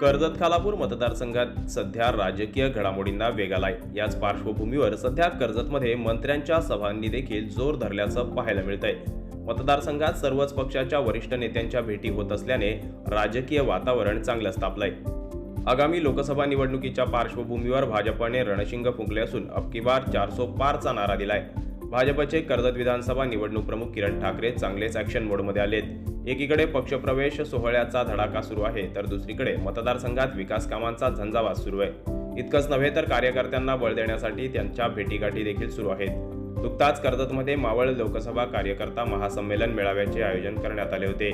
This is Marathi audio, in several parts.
कर्जत खालापूर मतदारसंघात सध्या राजकीय घडामोडींना वेग आलाय. याच पार्श्वभूमीवर सध्या कर्जतमध्ये मंत्र्यांच्या सभांनी देखील जोर धरल्याचं पाहायला मिळतंय. मतदारसंघात सर्वच पक्षाच्या वरिष्ठ नेत्यांच्या भेटी होत असल्याने राजकीय वातावरण चांगलंच तापलंय आगामी लोकसभा निवडणुकीच्या पार्श्वभूमीवर भाजपने रणशिंग फुंकले असून अबकी बार चारसो पारचा नारा दिलाय. भाजपचे कर्जत विधानसभा निवडणूक प्रमुख किरण ठाकरे चांगलेच ॲक्शन मोडमध्ये आलेत. एकीकडे पक्षप्रवेश सोहळ्याचा धडाका सुरू आहे तर दुसरीकडे मतदारसंघात विकास कामांचा झंझावात सुरू आहे. इतकंच नव्हे तर कार्यकर्त्यांना बळ देण्यासाठी त्यांच्या भेटीगाठी देखील सुरू आहेत. नुकताच कर्जतमध्ये मावळ लोकसभा कार्यकर्ता महासंमेलन मेळाव्याचे आयोजन करण्यात आले होते.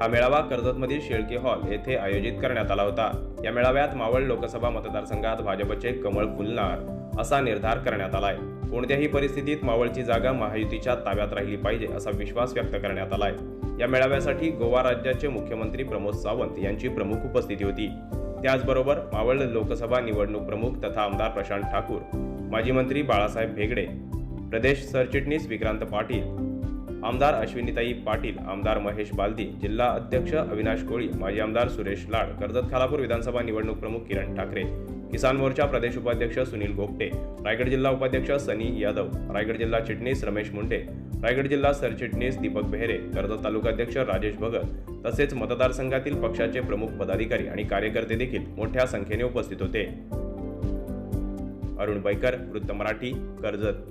हा मेळावा कर्जतमधील शेळके हॉल येथे आयोजित करण्यात आला होता. या मेळाव्यात मावळ लोकसभा मतदारसंघात भाजपचे कमळ फुलणार असा निर्धार करण्यात आलाय. कोणत्याही परिस्थितीत मावळची जागा महायुतीच्या ताब्यात राहिली पाहिजे असा विश्वास व्यक्त करण्यात आलाय. या मेळाव्यासाठी गोवा राज्याचे मुख्यमंत्री प्रमोद सावंत यांची प्रमुख उपस्थिती होती. त्याचबरोबर मावळ लोकसभा निवडणूक प्रमुख तथा आमदार प्रशांत ठाकूर माजी मंत्री बाळासाहेब भेगडे प्रदेश सरचिटणीस विक्रांत पाटील आमदार अश्विनीताई पाटील आमदार महेश बालदी जिल्हा अध्यक्ष अविनाश कोळी माजी आमदार सुरेश लाड कर्जत खालापूर विधानसभा निवडणूक प्रमुख किरण ठाकरे किसान मोर्चा प्रदेश उपाध्यक्ष सुनील गोपटे रायगड जिल्हा उपाध्यक्ष सनी यादव रायगड जिल्हा चिटणीस रमेश मुंडे रायगड जिल्हा सरचिटणीस दीपक बेहरे कर्जत तालुकाध्यक्ष राजेश भगत तसेच मतदारसंघातील पक्षाचे प्रमुख पदाधिकारी आणि कार्यकर्ते देखील मोठ्या संख्येने उपस्थित होते. अरुण बैकर वृत्त मराठी कर्जत.